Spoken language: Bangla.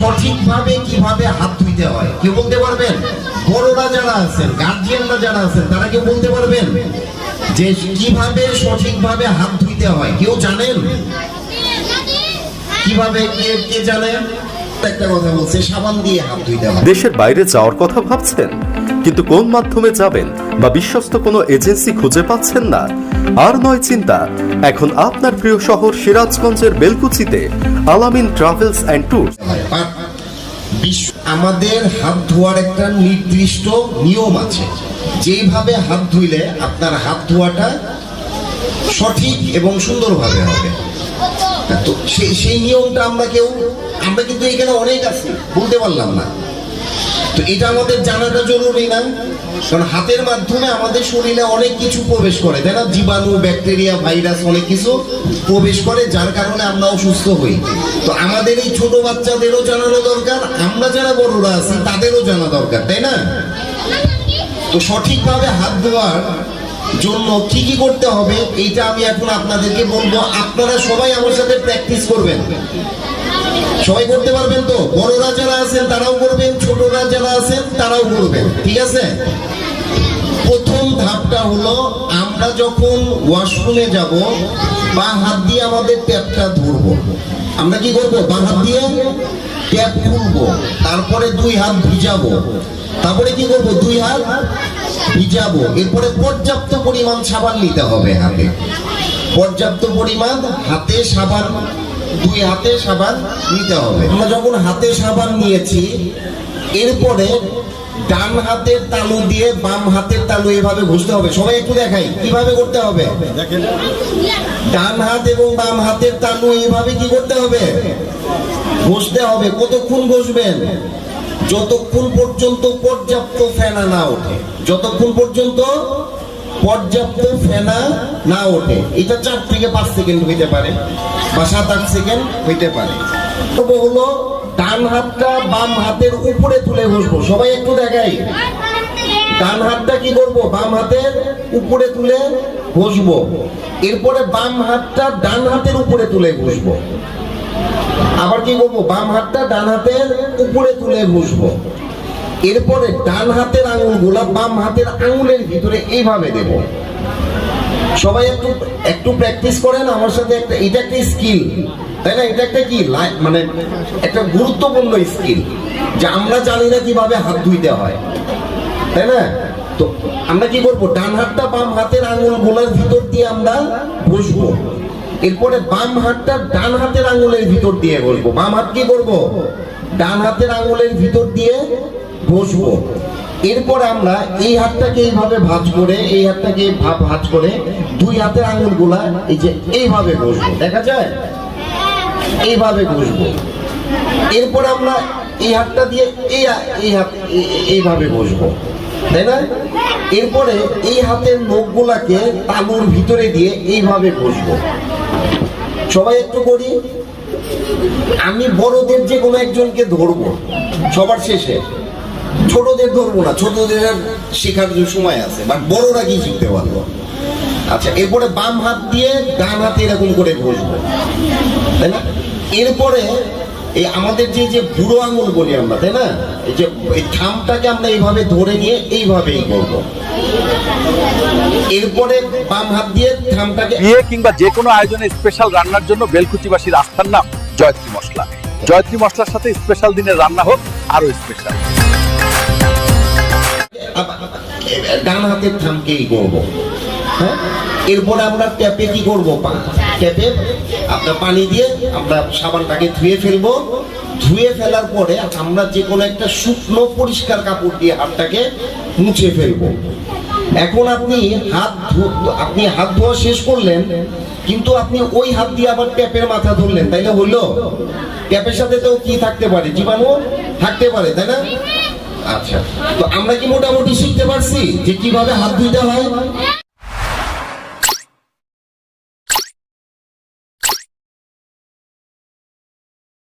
সঠিকভাবে কীভাবে হাত ধুইতে হয়? কেউ বলতে পারবেন? বড়রা যারা আছেন গার্জিয়ানরা যারা আছেন, তারা কেউ বলতে পারবেন? যে কীভাবে সঠিকভাবে হাত ধুইতে হয়? কেউ জানেন? কীভাবে কে কে জানেন একটা কথা বলছে, সাবান দিয়ে হাত ধুইতে হয়। দেশের বাইরে যাওয়ার কথা ভাবছেন? কিন্তু কোন মাধ্যমে যাবেন বা বিশ্বস্ত কোনো এজেন্সি খুঁজে পাচ্ছেন না? আর নয় চিন্তা, এখন আপনার প্রিয় শহর সিরাজগঞ্জের বেলকুচিতে আলামিন ট্রাভেলস অ্যান্ড ট্যুর। আমাদের হাত ধোয়ার একটা নির্দিষ্ট নিয়ম আছে। যেইভাবে হাত ধুইলে আপনার হাত ধোয়াটা সঠিক এবং সুন্দরভাবে হবে। তো সেই নিয়মটা আমরা কেউ আমরা কিন্তু এখানে অনেক আছি, বলতে পারলাম না। তো এটা আমাদের জানাটা জরুরি না। কারণ হাতের মাধ্যমে আমাদের শরীরে অনেক কিছু প্রবেশ করে, তাই না? জীবাণু, ব্যাকটেরিয়া, ভাইরাস, অনেক কিছু প্রবেশ করে, যার কারণে আমরা অসুস্থ হই। তো আমাদের এই ছোট বাচ্চাদেরও জানানো দরকার, আমরা যারা বড়রা আছি, তাদেরও জানা দরকার, তাই না? তো সঠিকভাবে হাত ধোয়ার জন্য কি কি করতে হবে, এইটা আমি এখন আপনাদেরকে বলব। আপনারা সবাই আমার সাথে প্র্যাকটিস করবেন। সবাই করতে পারবেন তো বড়রা যারা আছেন তারাও করবেন ছোটরা যারা আছেন তারাও করবেন ঠিক আছে? প্রথম ধাপটা হলো, আমরা যখন ওয়াশরুমে যাব, বা হাত দিয়ে আমাদের ট্যাপটা ধরবো। আমরা কি করব? বা হাত দিয়ে ট্যাপ খুলবো, তারপরে দুই হাত ভিজাবো। তারপরে কি করব? দুই হাত ভিজাবো। এরপরে পর্যাপ্ত পরিমাণ সাবান নিতে হবে হাতে। পর্যাপ্ত পরিমাণ হাতে সাবান দুই হাতে সাবান নিতে হবে। আমরা যখন হাতে সাবান নিয়েছি এরপরে ডান হাতের তালু দিয়ে বাম হাতের তালু এভাবে ঘষতে হবে। সবাই একটু দেখাই কীভাবে করতে হবে? ডান হাত এবং বাম হাতের তালু এইভাবে কি করতে হবে? ঘষতে হবে। কতক্ষণ ঘষবেন? যতক্ষণ পর্যন্ত পর্যাপ্ত ফেনা না ওঠে। যতক্ষণ পর্যন্ত পর্যাপ্ত ফেনা না ওঠে। এটা চার থেকে পাঁচ সেকেন্ড হইতে পারে বা সাত, আট সেকেন্ড হইতে পারে। তবে হলো ডান হাতটা বাম হাতের উপরে তুলে ঘষবো সবাই একটু দেখাই। ডান হাতটা কি করব? বাম হাতের উপরে তুলে ঘষবো এরপরে বাম হাতটা ডান হাতের উপরে তুলে ঘষবো আবার কি করব? বাম হাতটা ডান হাতের উপরে তুলে ঘষবো এরপরে ডান হাতের আঙুলগুলা বাম হাতের আঙুলের ভিতরে এইভাবে দেব। সবাই একটু একটু প্র্যাকটিস করেন, আমার সাথে একটা, এটা একটা স্কিল তাই না? এটা একটা কি? মানে একটা গুরুত্বপূর্ণ স্কিল যে আমরা জানি না কীভাবে হাত ধুইতে হয়। তাই না? তো আমরা কি করব? ডান হাতটা বাম হাতের আঙুলগুলোর ভিতর দিয়ে আমরা বসবো। এরপরে বাম হাতটা ডান হাতের আঙুলের ভিতর দিয়ে বসবো। বাম হাত কি করব? ডান হাতের আঙুলের ভিতর দিয়ে বসবো। এরপর আমরা এই হাতটাকে এইভাবে ভাঁজ করে, এই হাতটাকে ভাঁজ করে দুই হাতের আঙুলগুলা এই যে এইভাবে বসবো, দেখা যায়? এইভাবে বসবো। এরপর আমরা এই হাতটা দিয়ে এই এই হাত এইভাবে বসবো, তাই না? এরপরে এই হাতের নখগুলাকে তালুর ভিতরে দিয়ে এইভাবে বসবো। সবাই একটু করি? আমি বড়দের যে কোনো একজনকে ধরবো, সবার শেষে। ছোটদের ধরবো না, ছোটদের শেখার সময় আছে বাট বড়রা কি শিখতে পারব আচ্ছা এরপরে বাম হাত দিয়ে ডান হাতে এরকম করে বসবো, তাই না? এরপরে এই আমাদের যে যে বুড়ো আঙুল বলি আমরা, তাই না? এই যে, এই থামটাকে আমরা এইভাবে ধরে নিয়ে এইভাবেই করব। এরপরে বাম হাত দিয়ে থামটাকে বিয়ে কিংবা যে কোনো আয়োজনে স্পেশাল রান্নার জন্য বেলকুচিবাসীর আস্থার নাম জয়ত্রী মশলা। জয়ত্রী মশলার সাথে স্পেশাল দিনের রান্না হোক আরও স্পেশাল ডান হাতের থামকেই করব। হ্যাঁ? এরপরে আমরা ট্যাপে কি করব? ট্যাপে আপনার পানি দিয়ে আমরা সাবানটাকে ধুয়ে ফেলব। ধুয়ে ফেলার পরে আমরা যে কোনো একটা শুকনো পরিষ্কার কাপড় দিয়ে হাতটাকে মুছে ফেলব। এখন আপনি হাত আপনি হাত ধোয়া শেষ করলেন, কিন্তু আপনি ওই হাত দিয়ে আবার ট্যাপের মাথা ধরলেন তাইলে হইল ট্যাপের সাথে তো কি থাকতে পারে? জীবাণু থাকতে পারে, তাই না? আচ্ছা। তো আমরা কি মোটামুটি শিখতে পারছি যে কীভাবে হাত ধুইতে হয়?